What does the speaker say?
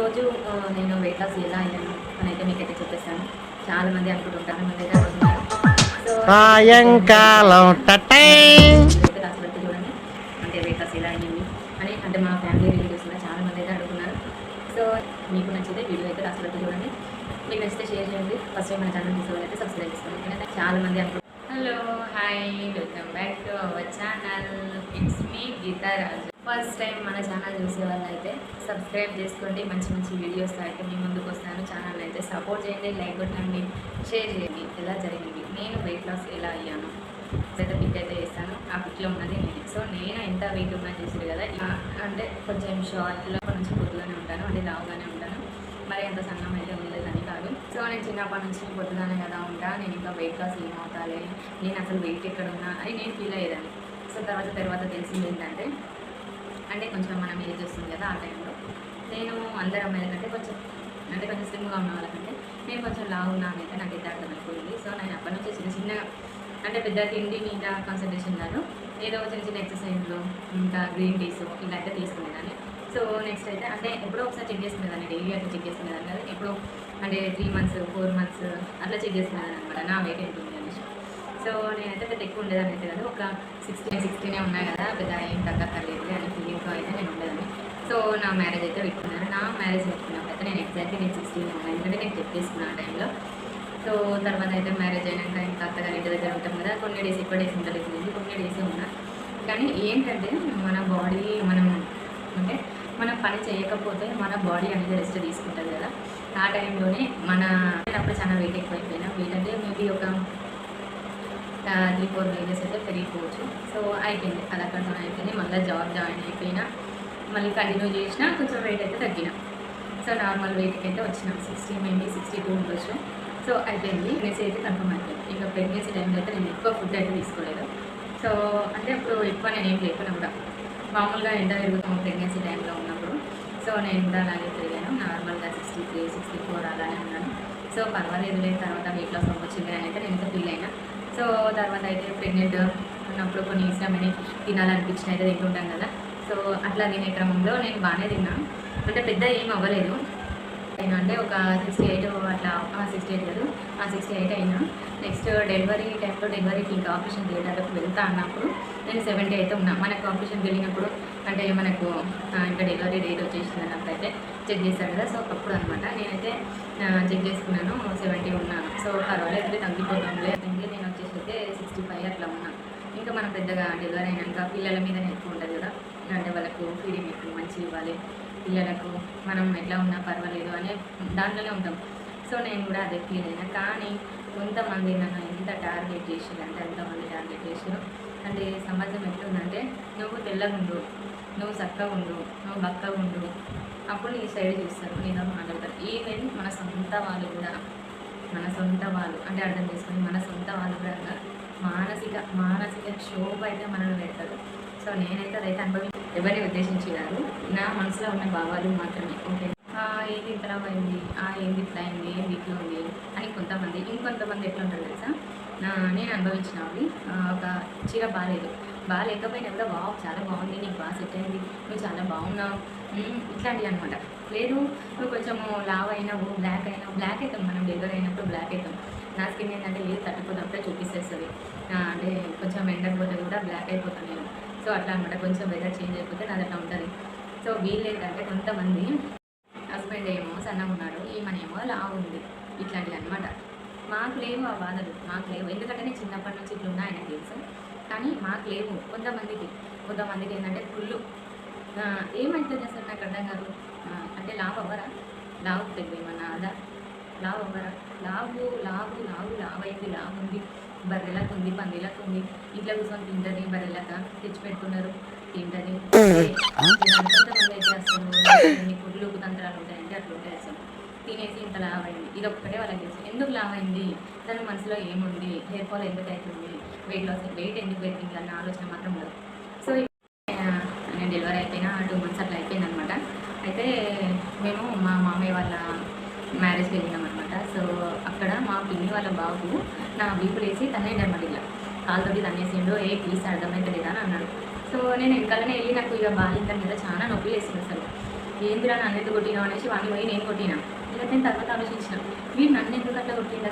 ఈరోజు నేను weight loss ఎలా అయ్యాను అని అయితే మీకైతే చెప్పేస్తాను చాలా మంది అనుకుంటుంటారు మంది అయితే అడుగుతున్నారు సో సాయంకాలం టటై అయితే రాసి పెడితే చూడండి. అంటే వెయిట్ లాస్ ఎలా అయ్యింది అని అంటే మా ఫ్యామిలీ రిలేటివ్స్ కూడా చాలా మంది అయితే అడుగుతున్నారు. సో మీకు నచ్చితే వీడియో అయితే రాసి పెడితే చూడండి. మీకు నచ్చితే షేర్ చేయండి. ఫస్ట్ టైం మన ఛానల్ తీసుకోవాలి అయితే సబ్స్క్రైబ్ చేసుకోండి. ఎందుకంటే చాలా మంది అనుకుంటున్నారు hello hi welcome back to our channel it's me Geetharaju first time మన ఛానల్ చూసే వాళ్ళు అయితే సబ్స్క్రైబ్ చేసుకోండి. మంచి మంచి వీడియోస్ అయితే మీ ముందుకు వస్తాను. ఛానల్ అయితే సపోర్ట్ చేయండి లైక్ కొట్టండి షేర్ చేయండి. ఎలా జరిగింది? నేను వెయిట్ లాస్ ఎలా అయ్యాను? పెద్ద పిక్ అయితే వేస్తాను ఆ పిక్లో ఉన్నది నేను. సో నేను ఎంత వెయిట్ ఉన్నా చేసారు కదా అంటే కొంచెం షార్ట్లో కొంచెం పొద్దుగానే ఉంటాను. అంటే లావుగానే ఉంటాను. మరి అంత సన్నం అయితే ఉండేదని కాదు. సో నేను చిన్నప్పటి నుంచి పొద్దుగానే కదా ఉంటా. నేను ఇంకా వెయిట్ లాస్ ఏమవుతాలే నేను అసలు వెయిట్ ఎక్కడ ఉన్నా అని నేను ఫీల్ అయ్యేదాన్ని. సో తర్వాత తర్వాత తెలిసింది ఏంటంటే అంటే కొంచెం మనం ఏజ్ వస్తుంది కదా ఆ టైంలో నేను అందరు అమ్మాయిల కంటే కొంచెం అంటే కొంచెం స్లిమ్గా ఉన్న వాళ్ళకంటే నేను కొంచెం లావు ఉన్నాను అయితే నాకు అయితే అర్థమైపోయింది సో నేను అప్పటి నుంచి చిన్న చిన్న అంటే పెద్ద తిండి మీద కాన్సన్ట్రేషన్ కాదు. ఏదో చిన్న చిన్న ఎక్సర్సైజ్లు ఇంకా గ్రీన్ టీస్ ఇలా అయితే తీసుకునేదాన్ని. సో నెక్స్ట్ అయితే అంటే ఎప్పుడో ఒకసారి చెక్ చేసుకునేదాన్ని. డైలీ అట్లా చెక్ చేసుకునేదాన్ని కదా. ఎప్పుడో అంటే త్రీ మంత్స్ ఫోర్ మంత్స్ అట్లా చెక్ చేసుకునేదాన్ని అనమాట నా వెయిట్ ఎంత ఉంది అనేసి. సో నేనైతే పెద్ద ఎక్కువ ఉండేదాన్ని అయితే కదా. ఒక సిక్స్టీన్ సిక్స్టీనే ఉన్నాయి కదా పెద్ద ఏం తగ్గక్కర్లేదు అని ఫీలింగ్తో అయితే నేను ఉండేదాన్ని సో నా మ్యారేజ్ అయితే పెట్టుకున్నాను నా మ్యారేజ్ పెట్టుకున్నప్పుడు అయితే నేను ఎగ్జాక్ట్లీ నేను సిక్స్టీన్ ఉన్నాను ఎందుకంటే నేను చెక్ ఆ టైంలో సో తర్వాత అయితే మ్యారేజ్ అయినాక ఇంకా అత్తగారి ఇంటి దగ్గర ఉంటాం కదా కొన్ని డేస్ ఎక్కువ డేస్ ఉండలేదు. కొన్ని డేస్ ఉన్నా. కానీ ఏంటంటే మన బాడీ మనం అంటే మనం పని చేయకపోతే మన బాడీ అనేది రెస్ట్ తీసుకుంటుంది కదా. ఆ టైంలోనే మన అప్పుడు చాలా వెయిట్ ఎక్కువైపోయినా. వెయిట్ అంటే మేబీ ఒక త్రీ ఫోర్ కేజెస్ అయితే పెరిగిపోవచ్చు. సో అయిపోయింది. అది అక్కడ అయిపోయింది. మళ్ళీ జాబ్ జాయిన్ అయిపోయినా. మళ్ళీ కంటిన్యూ చేసినా కొంచెం వెయిట్ అయితే తగ్గిన. సో నార్మల్ వెయిట్కి అయితే వచ్చినాం. సిక్స్టీ మేబీ సిక్స్టీ టూ ఉండొచ్చు. సో అయిపోయింది. ప్రెగ్నెన్సీ అయితే కన్ఫర్మ్ అయిపోయింది. ఇంకా ప్రెగ్నెన్సీ టైంలో అయితే నేను ఎక్కువ ఫుడ్ అయితే తీసుకోలేదు. సో అంటే ఇప్పుడు ఎక్కువ నేను ఏం లేకుండా కూడా. మామూలుగా ఎండ పెరుగుతాము ప్రెగ్నెన్సీ టైంలో ఉన్నప్పుడు. సో నేను ఎండ అలాగే తిరిగాను. నార్మల్గా సిక్స్టీ త్రీ సిక్స్టీ ఫోర్ అలానే ఉన్నాను. సో పర్వాలేదు. లేని తర్వాత వెయిట్ లాస్ వచ్చింది అని అయితే నేను అయితే ఫీల్ అయినా. సో తర్వాత అయితే ప్రెగ్నెంట్ ఉన్నప్పుడు కొన్ని ఇష్టమైన తినాలనిపించిన అయితే తింటుంటాం కదా. సో అట్లా తినే క్రమంలో నేను బాగానే తిన్నా. అంటే పెద్ద ఏం అవ్వలేదు. అయినా అంటే ఒక సిక్స్టీ ఎయిట్ అట్లా సిక్స్టీ ఎయిట్ కాదు ఆ సిక్స్టీ ఎయిట్ అయినా. నెక్స్ట్ డెలివరీ టైంలో డెలివరీకి ఇంకా ఆపరేషన్ థియేటర్లోకి వెళ్తా అన్నప్పుడు నేను సెవెంటీ అయితే ఉన్నా. మనకు ఆపరేషన్కి వెళ్ళినప్పుడు అంటే మనకు ఇంకా డెలివరీ డేట్ వచ్చేసింది అన్నప్పుడు అయితే చెక్ చేశారు కదా. సో అప్పుడు అనమాట నేనైతే చెక్ చేసుకున్నాను సెవెంటీ ఉన్నాను సో పర్వాలేదు అయితే తగ్గిపోతాంలే. అంటే నేను వచ్చేసి అయితే సిక్స్టీ ఫైవ్ అట్లా ఉన్నాను ఇంకా మనం పెద్దగా డెలివరీ అయినాక పిల్లల మీదనే ఎక్కువ ఉంటుంది అంటే వాళ్ళకు ఫీడింగ్ ఎక్కువ మంచి ఇవ్వాలి. పిల్లలకు మనం ఎట్లా ఉన్నా పర్వాలేదు అనే దాంట్లోనే ఉంటాం. సో నేను కూడా అదే ఫీల్ అయినా. కానీ కొంతమంది నన్ను ఎంత టార్గెట్ చేసారు అంటే ఎంతమంది టార్గెట్ చేసారు అంటే సమాజం ఎట్లుందంటే నువ్వు తెల్లగుండు నువ్వు చక్కగా ఉండు నువ్వు బక్కగా ఉండు. అప్పుడు నీ సైడ్ చూస్తారు. నేను మాట్లాడతారు ఈవెన్ మన సొంత వాళ్ళు కూడా మన సొంత వాళ్ళు అంటే అర్థం చేసుకొని మన సొంత వాళ్ళు కూడా మానసిక మానసిక క్షోభ అయితే మనల్ని పెడతారు. సో నేనైతే అదైతే అనుభవి ఎవరిని ఉద్దేశించి కాదు నా మనసులో ఉన్న భావాలు మాత్రమే ఓకే? ఆ, ఏంది ఇట్లా అయింది? ఆ ఏంది ఇట్లా అయింది? ఏంది ఇట్లా ఉంది? అని కొంతమంది ఇంకొంతమంది ఎట్లా ఉంటారు తెలుసా? నా- నేను అనుభవించిన అవి ఒక చీర బాగాలేదు బాగాలేకపోయినా కూడా వావ్ చాలా బాగుంది నీకు బాగా సెట్ అయింది నువ్వు చాలా బాగున్నావు. ఇట్లాంటివి అనమాట లేదు నువ్వు కొంచెము లావ్ అయినావు బ్లాక్ అయినావు బ్లాక్ అవుతాం మనం డెలివరీ అయినప్పుడు బ్లాక్ అవుతాం. నా స్కిన్ ఏంటంటే లేదు తట్టుకున్నప్పుడే చూపిస్తేస్తుంది అంటే కొంచెం ఎండకపోతే కూడా బ్లాక్ అయిపోతాను నేను. సో అట్లా అనమాట కొంచెం వెదర్ చేంజ్ అయిపోతే నాది అట్లా ఉంటుంది. సో వీళ్ళు ఏంటంటే కొంతమంది హస్బెండ్ ఏమో సన్నగా ఉన్నాడు ఈమెనేమో లావు ఉంది. ఇట్లాంటివి అనమాట మాకు లేవు ఆ బాధలు మాకు లేవు. ఎందుకంటే నేను చిన్నప్పటి నుంచి ఇట్లా ఉన్నాయని ఆయన తెలుసు. కానీ మాకు లేవు. కొంతమందికి కొంతమందికి ఏంటంటే ఫుల్లు. ఏమవుతుంది అసలు నాకు అర్థం కాదు. అంటే లావు అవ్వరా? లావు పెద్ద ఏమన్నా అదా లావు అవ్వరా లావు లావు లావు లావు అయింది లావు ఉంది బర్రెలకు ఉంది పందిలకు ఉంది ఇంట్లో కూర్చొని తింటది బర్రెలక తెచ్చి పెట్టుకున్నారు తింటది కుళ్ళు తంత్రాలు ఉంటాయంటే అట్లా ఉంటాయి అసలు. తినేసి ఇంత లావ్ అయింది ఇది ఒక్కటే వాళ్ళకి తెలుసు. ఎందుకు లావ్ అయింది తన మనసులో ఏముంది? హెయిర్ ఫాల్ ఎందుకు అవుతుంది వెయిట్ లాస్ వెయిట్ ఎందుకు పెరిగింది? అన్న ఆలోచన మాత్రం ఉండదు. సో నేను డెలివరీ అయిపోయినా టూ మంత్స్ అట్లా అయిపోయింది అనమాట అయితే మేము మా మామయ్య వాళ్ళ మ్యారేజ్కి వెళ్ళినాం అనమాట సో అక్కడ మా పిన్ని వాళ్ళ బాబు. నా వీపులు వేసి తన్నేయండి ఇలా. కాలుతోటి తన్నేసిండు. ఏ ప్లీజ్ అర్థమైతే లేదా అని అన్నాడు. సో నేను వెనకాలనే వెళ్ళి నాకు ఇక బాలిందని మీద చాలా నొప్పి వేసింది అసలు. ఏందిరా నన్ను ఎందుకు కొట్టినావు అనేసి వాడిని పోయి నేను కొట్టినా. ఇక నేను తర్వాత ఆలోచించిన. వీడు నన్ను ఎందుకు అట్లా కొట్టిండు అసలు?